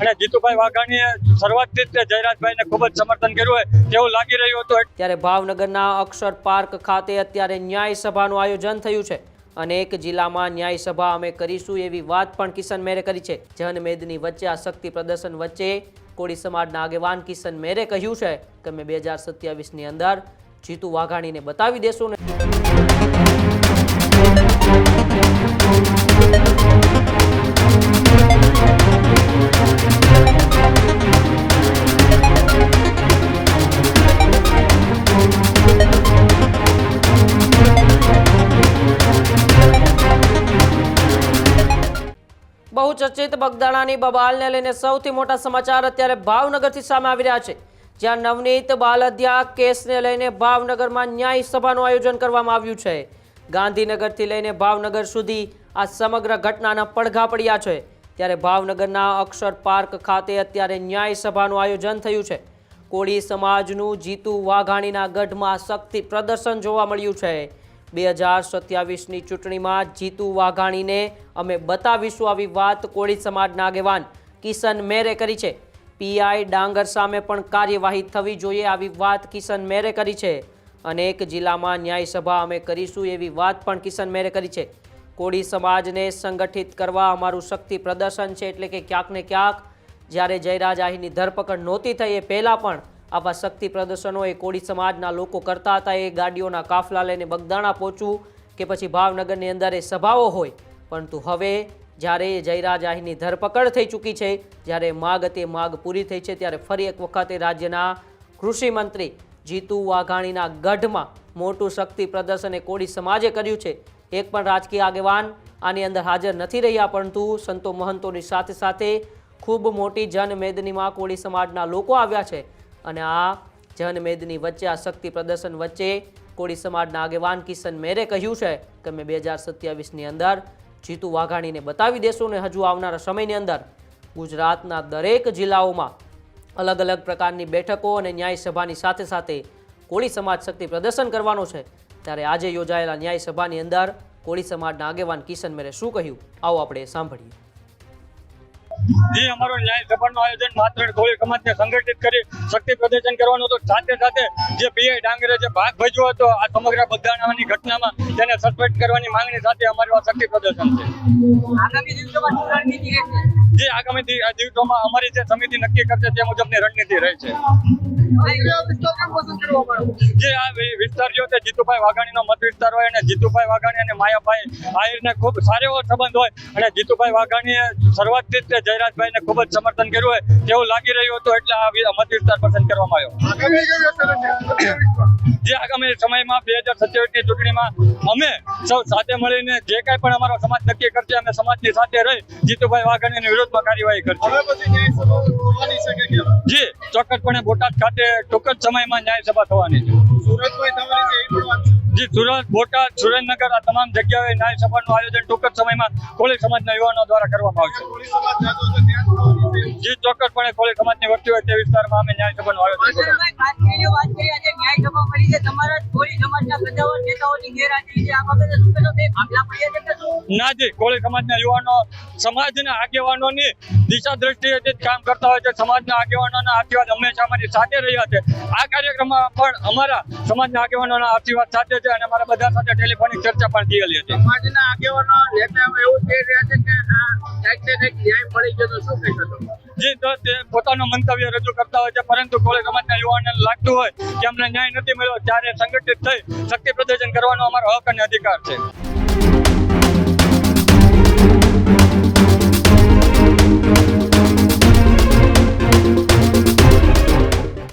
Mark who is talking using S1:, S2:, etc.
S1: અને જીતુભાઈ વાઘાણીએ શરૂઆતથી જ જયરાજભાઈને ખૂબ જ સમર્થન કર્યું હોય તેવું લાગી રહ્યું હતું.
S2: ત્યારે ભાવનગરના અક્ષર પાર્ક ખાતે અત્યારે ન્યાય સભાનું આયોજન થયું છે. અનેક જિલ્લામાં ન્યાય સભા અમે કરીશું એવી વાત પણ કિશન મેરે કરી છે. જનમેદની વચ્ચે આ શક્તિ પ્રદર્શન વચ્ચે કોળી સમાજના આગેવાન કિશન મેરે કહ્યું છે કે અમે બે હજાર સત્યાવીસની અંદર જીતુ વાઘાણીને બતાવી દેશું ને બહુ ચર્ચિત બગદાણાની બબાલને લઈને સૌથી મોટા સમાચાર અત્યારે ભાવનગરથી સામે આવી રહ્યા છે, જ્યાં નવનીત બાલદિયા કેસને લઈને ભાવનગરમાં ન્યાય સભાનું આયોજન કરવામાં આવ્યું છે. ગાંધીનગરથી લઈને ભાવનગર સુધી આ સમગ્ર ઘટનાના પડઘા પડ્યા છે. ત્યારે ભાવનગરના અક્ષર પાર્ક ખાતે અત્યારે ન્યાય સભાનું આયોજન થયું છે. કોળી સમાજનું જીતુ વાઘાણીના ગઢમાં શક્તિ પ્રદર્શન જોવા મળ્યું છે. બે હજાર સત્યાવીસની ચૂંટણીમાં જીતુ વાઘાણીને અમે બતાવીશું આવી વાત કોળી સમાજના આગેવાન કિશન મેરે કરી છે. પીઆઈ ડાંગર સામે પણ કાર્યવાહી થવી જોઈએ આવી વાત કિશન મેરે કરી છે. અનેક જિલ્લામાં ન્યાયસભા અમે કરીશું એવી વાત પણ કિશન મેરે કરી છે. કોળી સમાજને સંગઠિત કરવા અમારું શક્તિ પ્રદર્શન છે એટલે કે ક્યાંક ને ક્યાંક જ્યારે જયરાજ આહીની ધરપકડ નહોતી થઈ એ પહેલાં પણ આવા શક્તિ પ્રદર્શનો એ કોળી સમાજના લોકો કરતા હતા. એ ગાડીઓના કાફલા લઈને બગદાણા પહોંચવું કે પછી ભાવનગરની અંદર એ સભાઓ હોય. પરંતુ હવે જ્યારે જયરાજ આહીની ધરપકડ થઈ ચૂકી છે, જ્યારે માગ તે માગ પૂરી થઈ છે, ત્યારે ફરી એક વખતે રાજ્યના કૃષિ મંત્રી જીતુ વાઘાણીના ગઢમાં મોટું શક્તિ પ્રદર્શન એ કોળી સમાજે કર્યું છે. એક પણ રાજકીય આગેવાન આની અંદર હાજર નથી રહ્યા, પરંતુ સંતો મહંતોની સાથે સાથે ખૂબ મોટી જનમેદનીમાં કોળી સમાજના લોકો આવ્યા છે. અને આ જનમેદની વચ્ચે, આ શક્તિ પ્રદર્શન વચ્ચે કોળી સમાજના આગેવાન કિશન મેરે કહ્યું છે કે મેં બે હજાર સત્યાવીસની અંદર જીતુ વાઘાણીને બતાવી દેશું ને હજુ આવનારા સમયની અંદર ગુજરાતના દરેક જિલ્લાઓમાં અલગ અલગ પ્રકારની બેઠકો અને ન્યાય સભાની સાથે સાથે કોળી સમાજ શક્તિ પ્રદર્શન કરવાનો છે. ત્યારે આજે યોજાયેલા ન્યાય સભાની અંદર કોળી સમાજના આગેવાન કિશન મેરે શું કહ્યું? આવો આપણે સાંભળીએ.
S1: જે અમારો ન્યાય સભાનું આયોજન માત્ર કોળી સમાજને સંગઠિત કરી શક્તિ પ્રદર્શન કરવાનું હતું. સાથે સાથે જે પીઆઈ ડાંગરે જે ભાગ ભજવો હતો આ સમગ્ર બગદાણાની ઘટનામાં તેને સસ્પેન્ડ કરવાની માંગણી સાથે અમારું આ શક્તિ પ્રદર્શન છે. જે આગામી દિવસોમાં અમારી જે સમિતિ નક્કી કરશે તે મુજબની રણનીતિ રહે છે. જે આ વિસ્તાર જો તે જીતુભાઈ વાઘાણીનો મત વિસ્તાર હોય અને જીતુભાઈ વાઘાણી અને માયાભાઈ આહિરને ખૂબ સારો એવો સંબંધ હોય અને જીતુભાઈ વાઘાણીએ શરૂઆતથી જ જયરાજભાઈને ખૂબ જ સમર્થન કર્યું હોય તેવું લાગી રહ્યું હતું એટલે આ મત વિસ્તાર પસંદ કરવામાં આવ્યો. જે આગામી સમયમાં બે હજાર સત્યાવીસની ચૂંટણીમાં અમે સૌ સાથે મળીને જે કાંઈ પણ અમારો સમાજ નક્કી કરશે અમે સમાજની સાથે રહી જીતુભાઈ વાઘાણી વિરોધમાં કાર્યવાહી કરશે. જી ચોક્કસપણે બોટાદ ખાતે ટૂંક જ સમયમાં ન્યાય સભા થવાની છે. જી, સુરત, બોટાદ, સુરેન્દ્રનગર આ તમામ જગ્યાએ ન્યાય સભાનું આયોજન ટૂંક જ સમયમાં કોળી સમાજના યુવાનો દ્વારા કરવામાં આવશે. જી ચોક્કસપણે કોળી સમાજની વસ્તી હોય તે વિસ્તારમાં અમે ન્યાય સભાનું આયોજન
S3: છે. તમારા કોળી સમાજના
S1: યુવાનો સમાજના આગેવાનોની દિશા દ્રષ્ટિએ જે કામ કરતા હોય છે સમાજના આગેવાનોના આશીર્વાદ હંમેશા અમારી સાથે રહ્યા છે. આ કાર્યક્રમમાં પણ અમારા સમાજના આગેવાનોના આશીર્વાદ સાથે છે અને અમારા બધા સાથે ટેલિફોનિક ચર્ચા પણ થયેલી હતી
S4: સમાજના આગેવાનો નેતાઓ એવું કહી રહ્યા છે કે આ કંઈક ને કંઈક ન્યાય મળી ગયો શું કહી તમે
S1: જે પોતાનું મંતવ્ય રજૂ કરતા હોય છે, પરંતુ કોળી સમાજના યુવાનોને લાગતું હોય કે અમને ન્યાય નથી મળ્યો, ત્યારે સંગઠિત થઈ શક્તિ પ્રદર્શન કરવાનો અમારો હક અને અધિકાર છે.